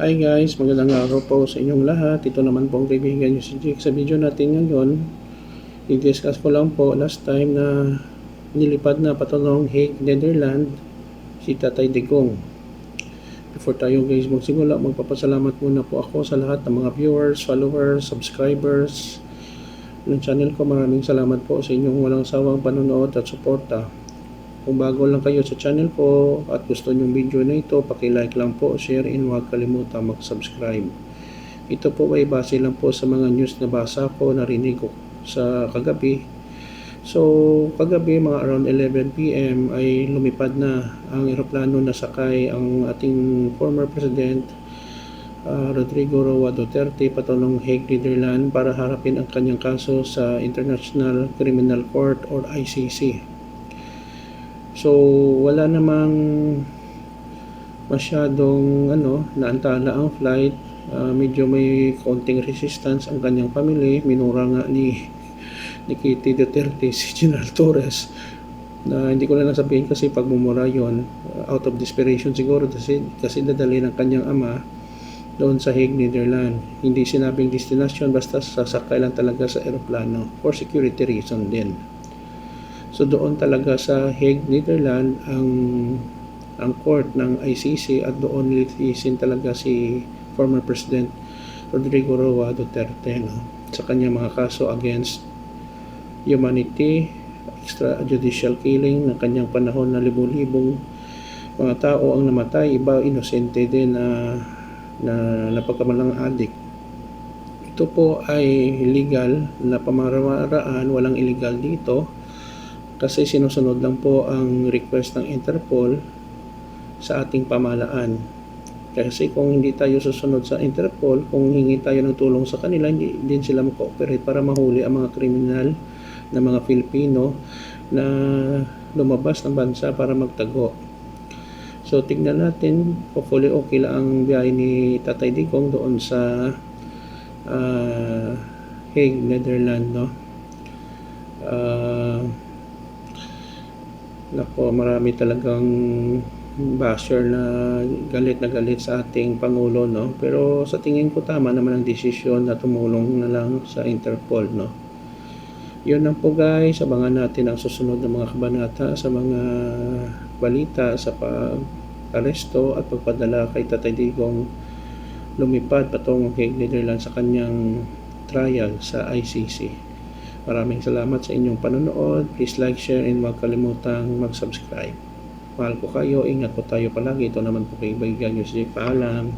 Hi guys, magandang araw po sa inyong lahat. Ito naman po ang kaibigan nyo si Jake. Sa video natin ngayon, i-discuss ko lang po last time na nilipad na patulong Hague, Netherlands si Tatay Digong. Before tayo guys magsimula, magpapasalamat muna po ako sa lahat ng mga viewers, followers, subscribers ng channel ko. Maraming salamat po sa inyong walang sawang panonood at suporta. Kung bago lang kayo sa channel ko at gusto nyong video na ito, pakilike lang po, share, and huwag kalimutan mag-subscribe. Ito po ay base lang po sa mga news na basa ko, narinig ko sa kagabi. So, kagabi mga around 11pm ay lumipad na ang eroplano na sakay ang ating former president uh, Rodrigo Roa Duterte patulong Hague, Netherlands para harapin ang kanyang kaso sa International Criminal Court or ICC. So, wala namang masyadong ano, naantala ang flight. Uh, medyo may konting resistance ang kanyang family. Minura nga ni, ni Kitty Duterte si General Torres na hindi ko na lang sabihin kasi pagmumura yon uh, out of desperation siguro kasi, kasi dadali ng kanyang ama doon sa Hague, Netherlands. Hindi sinabing destination basta sasakay lang talaga sa eroplano for security reason din. So doon talaga sa Hague, Netherlands ang ang court ng ICC at doon nilitisin talaga si former President Rodrigo Roa Duterte no, sa kanyang mga kaso against humanity, extrajudicial killing ng kanyang panahon na libu-libong mga tao ang namatay, iba inosente din na na napagkamalang adik. Ito po ay legal na pamamaraan, walang illegal dito kasi sinusunod lang po ang request ng Interpol sa ating pamalaan. Kasi kung hindi tayo susunod sa Interpol, kung hingi tayo ng tulong sa kanila, hindi din sila mag-cooperate para mahuli ang mga kriminal na mga Filipino na lumabas ng bansa para magtago. So tignan natin, hopefully okay lang ang biyahe ni Tatay Digong doon sa uh, Hague, Netherlands, no? Uh, Nako, marami talagang basher na galit na galit sa ating Pangulo, no? Pero sa tingin ko tama naman ang desisyon na tumulong na lang sa Interpol, no? Yun lang po guys, abangan natin ang susunod na mga kabanata sa mga balita sa pag-aresto at pagpadala kay Tatay Digong lumipad patungong kay Netherlands sa kanyang trial sa ICC. Maraming salamat sa inyong panonood. Please like, share, and huwag kalimutang mag-subscribe. Mahal ko kayo. Ingat po tayo palagi. Ito naman po kay Baygan Yusuf. Paalam.